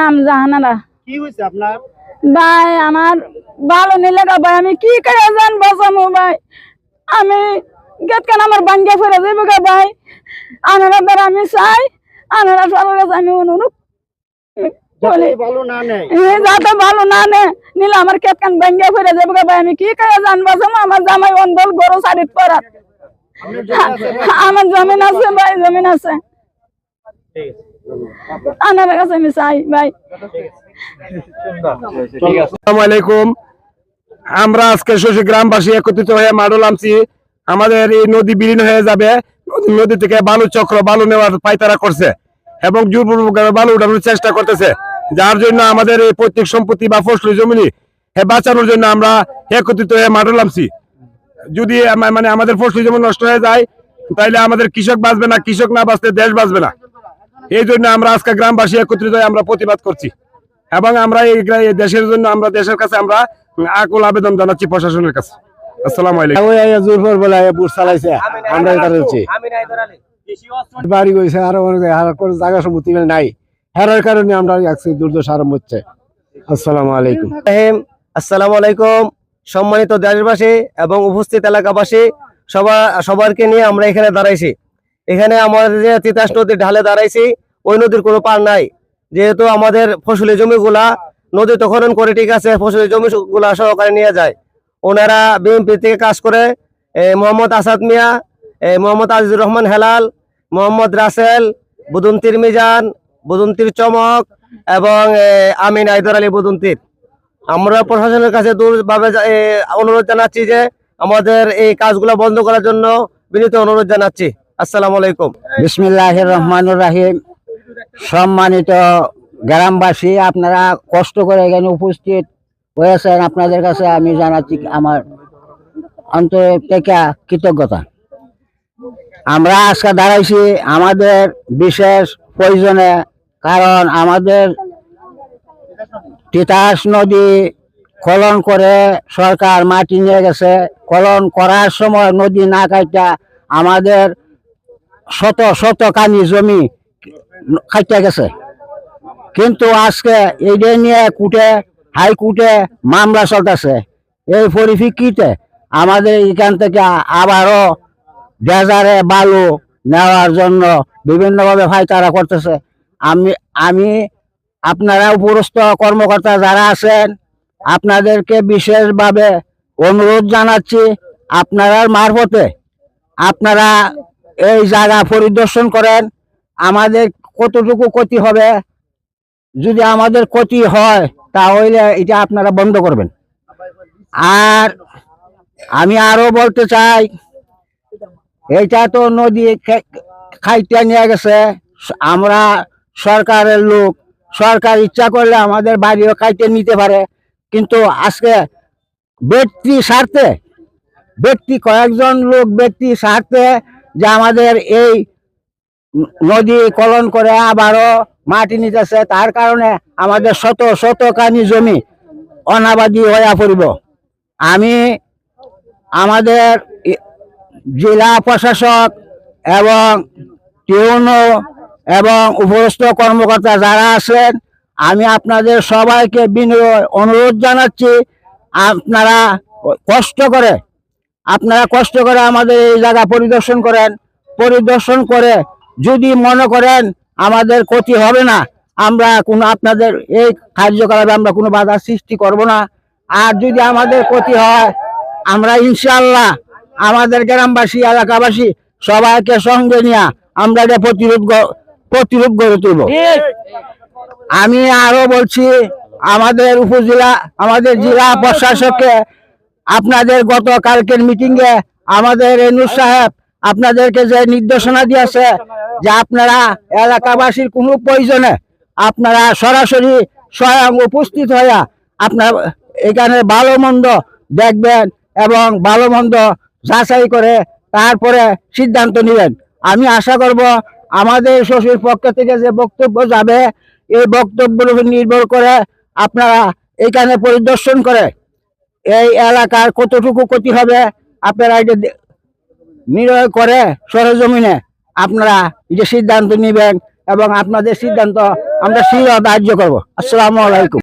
নাম জাহানারা। কি হয়েছে আপনার? ভাই আমার ভালো নিলে গা ভাই আমি কি করে জান বাঁচামো ভাই? আমি গেট কেন আমার বাঙ্গা ফেরে যাইব গা ভাই? আনারা দ্বারা আমি চাই আনারা সবার কাছে আমি অনুরোধ যাতে ভালো না নেয়। এ যাতে ভালো না নে নিলে আমার কেট কান বাঙ্গা ফেরে যাইব গা ভাই? আমি কি করে জান বাঁচামো আমার জামাই অন্ধল গরু শাড়িত পরা আপনার জমি আছে না? আমার জমিন আছে ভাই জমিন আছে। ঠিক আছে। কাছে আমি চাই, ভাই। আমরা আজকে শশী গ্রামবাসী একত্রিত হয়ে মাডল আমাদের এই নদী বিলীন হয়ে যাবে। নদী- থেকে বালু চক্র, বালু নেওয়ার পাইতারা করছে এবং জোরপূর্বকভাবে বালু উঠানোর চেষ্টা করতেছে। যার জন্য আমাদের এই পৈতৃক সম্পত্তি বা ফসলি জমিনি বাঁচানোর জন্য আমরা একত্রিত হয়ে মাডল আনছি যদি মানে আমাদের ফসলি জমি নষ্ট হয়ে যায়, তাইলে আমাদের কৃষক বাঁচবে না, কৃষক না বাঁচলে দেশ বাঁচবে না। এই জন্য আমরা আজকে গ্রামবাসী একত্রিত হয়ে আমরা প্রতিবাদ করছি। এবং আমরা এই দেশের জন্য আমরা দেশের কাছে আমরা আকুল আবেদন জানাচ্ছি প্রশাসনের কাছে। আসসালামু আলাইকুম। জোরপর বলে বুট চালাইছে। আমরা এটা রয়েছে বাড়ি গেছে আরও অনেক জায়গা সম্পত্তি নাই। হেরার কারণে আমরা দুর্দশা আরম্ভ হচ্ছে। আসসালামু আলাইকুম। আসসালামু আলাইকুম। সম্মানিত দেশবাসী এবং উপস্থিত এলাকাবাসী সবার সবারকে নিয়ে আমরা এখানে দাঁড়াইছি। এখানে আমাদের যে তিতাস নদীর ঢালে দাঁড়াইছি, ওই নদীর কোনো পার নাই। যেহেতু আমাদের ফসলি জমিগুলা নদী তো খনন করে ঠিক আছে, ফসলি জমিগুলা সহকারে নিয়ে যায়। ওনারা বিএনপি থেকে কাজ করে মোহাম্মদ আসাদ মিয়া মোহাম্মদ আজিজুর রহমান হেলাল, মোহাম্মদ রাসেল, বুদন্তির মিজান, বুদন্তির চমক এবং আমিন আইদর আলী বুদন্তির। আমরা প্রশাসনের কাছে দূরভাবে অনুরোধ জানাচ্ছি যে আমাদের এই কাজগুলো বন্ধ করার জন্য বিনীত অনুরোধ জানাচ্ছি। আসসালামু আলাইকুম। বিসমিল্লাহ রহমান রাহিম। সম্মানিত গ্রামবাসী, আপনারা কষ্ট করে এখানে উপস্থিত হয়েছেন। আপনাদের কাছে আমি জানাচ্ছি আমার অন্তর থেকে কৃতজ্ঞতা। আমরা আজকে দাঁড়াইছি আমাদের বিশেষ প্রয়োজনে, কারণ আমাদের তিতাস নদী খনন করে সরকার মাটি নিয়ে গেছে। খনন করার সময় নদী না কাটা আমাদের শত শত কানি জমি খাইতে গেছে। কিন্তু আজকে এইটা নিয়ে কুটে হাইকোর্টে মামলা চলতেছে। এই পরিপ্রেক্ষিতে আমাদের এখান থেকে আবারও ডেজারে বালু নেওয়ার জন্য বিভিন্নভাবে ফাইতারা করতেছে। আমি আমি আপনারা উপরস্থ কর্মকর্তা যারা আছেন, আপনাদেরকে বিশেষভাবে অনুরোধ জানাচ্ছি আপনারা মারফতে। আপনারা এই জায়গা পরিদর্শন করেন। আমাদের কতটুকু ক্ষতি হবে? যদি আমাদের ক্ষতি হয়, তাহলে এটা আপনারা বন্ধ করবেন। আর আমি আরও বলতে চাই, এটা তো নদী খাইতে নিয়ে গেছে। আমরা সরকারের লোক, সরকার ইচ্ছা করলে আমাদের বাড়িও খাইতে নিতে পারে। কিন্তু আজকে ব্যক্তি স্বার্থে, ব্যক্তি কয়েকজন লোক ব্যক্তি স্বার্থে যে আমাদের এই নদী কলন করে আবারও মাটি নিতেছে, তার কারণে আমাদের শত শত কানি জমি অনাবাদী হয়ে পড়িব। আমি আমাদের জেলা প্রশাসক এবং টিউনো এবং উপরস্থ কর্মকর্তা যারা আছেন, আমি আপনাদের সবাইকে বিনয় অনুরোধ জানাচ্ছি, আপনারা কষ্ট করে আপনারা কষ্ট করে আমাদের এই জায়গা পরিদর্শন করেন, পরিদর্শন করে যদি মনে করেন আমাদের ক্ষতি হবে না, আমরা কোনো আপনাদের এই কার্যকলাপে আমরা কোনো বাধা সৃষ্টি করব না। আর যদি আমাদের ক্ষতি হয়, আমরা ইনশাল্লাহ আমাদের গ্রামবাসী, এলাকাবাসী সবাইকে সঙ্গে নিয়ে আমরা এটা প্রতিরোধ প্রতিরোধ গড়ে তুলব। আমি আরও বলছি, আমাদের উপজেলা, আমাদের জেলা প্রশাসককে আপনাদের গত কালকের মিটিং এ আমাদের রেনু সাহেব আপনাদেরকে যে নির্দেশনা দিয়েছে যে আপনারা এলাকাবাসীর কোনো প্রয়োজনে আপনারা সরাসরি স্বয়ং উপস্থিত হইয়া আপনার এখানে ভালো মন্দ দেখবেন এবং ভালো মন্দ যাচাই করে তারপরে সিদ্ধান্ত নেবেন। আমি আশা করব আমাদের শ্বশুর পক্ষ থেকে যে বক্তব্য যাবে, এই বক্তব্যের উপর নির্ভর করে আপনারা এখানে পরিদর্শন করে এই এলাকার কতটুকু ক্ষতি হবে? আপনারা এটা নির্ণয় করে সরজমিনে আপনারা যে সিদ্ধান্ত নেবেন এবং আপনাদের সিদ্ধান্ত আমরা শীঘ্র ধার্য করব। আসসালামু আলাইকুম।